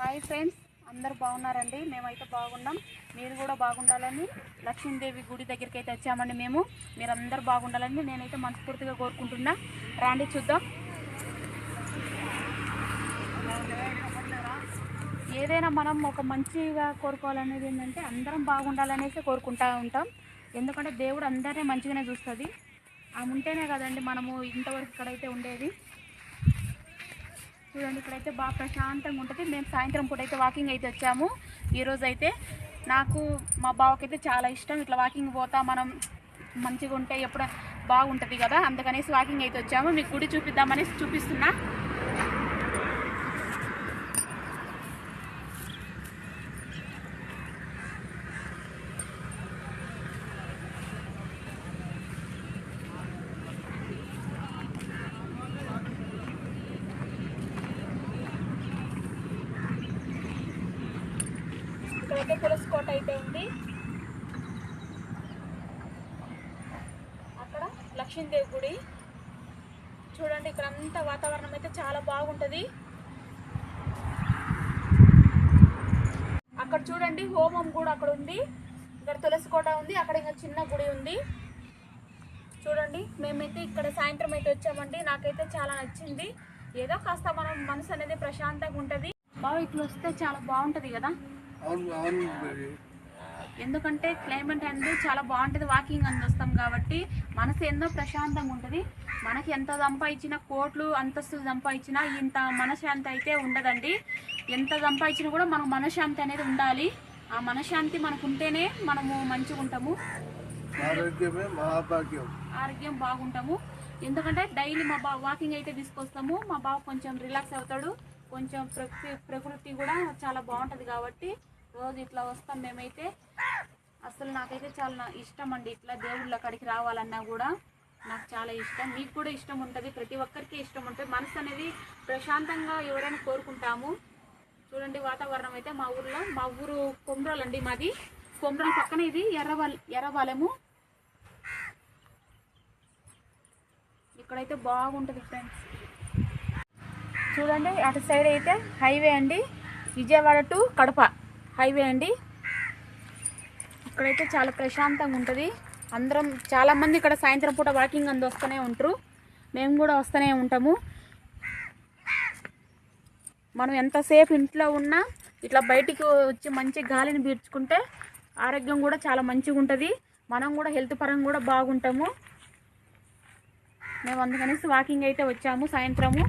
Hi friends అందరు బాగున్నారండి. మేమైతే బాగున్నాం. మీరు కూడా బాగుండాలని లక్ష్మీదేవి గుడి దగ్గరికి అయితే వచ్చామండి మేము. మీరు అందరు బాగుండాలని నేనైతే మనస్ఫూర్తిగా కోరుకుంటున్నా. రాండి చూద్దాం. ఏదైనా మనం ఒక మంచిగా కోరుకోవాలనేది ఏంటంటే అందరం బాగుండాలనేసి కోరుకుంటా ఉంటాం. ఎందుకంటే దేవుడు అందరినీ మంచిగానే చూస్తుంది. ఆమె ఉంటేనే కదండి మనము ఇంతవరకు ఇక్కడైతే ఉండేది. చూడండి ఇక్కడైతే బాగా ప్రశాంతంగా ఉంటుంది. మేము సాయంత్రం పూట అయితే వాకింగ్ అయితే వచ్చాము. ఈరోజు అయితే నాకు మా బావకైతే చాలా ఇష్టం. ఇట్లా వాకింగ్ పోతా మనం మంచిగా ఉంటే ఎప్పుడు బాగుంటుంది కదా. అందుకనేసి వాకింగ్ అయితే వచ్చాము. మీకు గుడి చూపిద్దామనేసి చూపిస్తున్నా. ఇక్కడైతే తులసి కోట అయితే ఉంది. అక్కడ లక్ష్మీదేవి గుడి. చూడండి ఇక్కడ అంతా వాతావరణం అయితే చాలా బాగుంటుంది. అక్కడ చూడండి హోమం కూడా అక్కడ ఉంది. ఇక్కడ తులసి కోట ఉంది అక్కడ ఇంకా చిన్న గుడి ఉంది. చూడండి మేమైతే ఇక్కడ సాయంత్రం అయితే వచ్చామండి. నాకైతే చాలా నచ్చింది. ఏదో కాస్త మనం మనసు అనేది ప్రశాంతంగా ఉంటుంది. బాగా ఇట్లా వస్తే చాలా బాగుంటుంది కదా? ఎందుకంటే క్లైమేట్ అనేది చాలా బాగుంటుంది వాకింగ్ అని వస్తాం కాబట్టి మనసు ఎంతో ప్రశాంతంగా ఉంటుంది. మనకి ఎంత సంపాదించినా కోట్లు అంతస్తులు సంపాదించినా ఇంత మనశ్శాంతి అయితే ఉండదండి. ఎంత సంపాదించినా కూడా మనకు మనశ్శాంతి అనేది ఉండాలి. ఆ మనశ్శాంతి మనకు ఉంటేనే మనము మంచిగా ఉంటాము. ఆరోగ్యం బాగుంటాము. ఎందుకంటే డైలీ మా బా వాకింగ్ అయితే తీసుకొస్తాము. మా బావ కొంచెం రిలాక్స్ అవుతాడు. కొంచెం ప్రకృతి ప్రకృతి కూడా చాలా బాగుంటుంది కాబట్టి రోజు ఇట్లా వస్తాం మేమైతే. అసలు నాకైతే చాలా ఇష్టం అండి ఇట్లా దేవుళ్ళ కాడికి రావాలన్నా కూడా. నాకు చాలా ఇష్టం. మీకు కూడా ఇష్టం ఉంటుంది. ప్రతి ఒక్కరికి ఇష్టం ఉంటుంది మనసు అనేది ప్రశాంతంగా ఎవరైనా కోరుకుంటాము. చూడండి వాతావరణం అయితే మా ఊర్లో మా ఊరు కొమ్రాలు అండి మాది. కొమ్రాల పక్కన ఇది ఎర్రవాల ఎర్రవాలము ఇక్కడైతే బాగుంటుంది ఫ్రెండ్స్ చూడండి అటు సైడ్ అయితే హైవే అండి. విజయవాడ టు కడప హైవే అండి. ఇక్కడైతే చాలా ప్రశాంతంగా ఉంటుంది. అందరం చాలామంది ఇక్కడ సాయంత్రం పూట వాకింగ్ అందు వస్తూనే ఉంటారు. మేము కూడా వస్తూనే ఉంటాము. మనం ఎంతసేపు ఇంట్లో ఉన్నా ఇట్లా బయటికి వచ్చి మంచి గాలిని పీల్చుకుంటే ఆరోగ్యం కూడా చాలా మంచిగా ఉంటుంది. మనం కూడా హెల్త్ పరంగా కూడా బాగుంటాము. మేము అందుకనేసి వాకింగ్ అయితే వచ్చాము సాయంత్రము.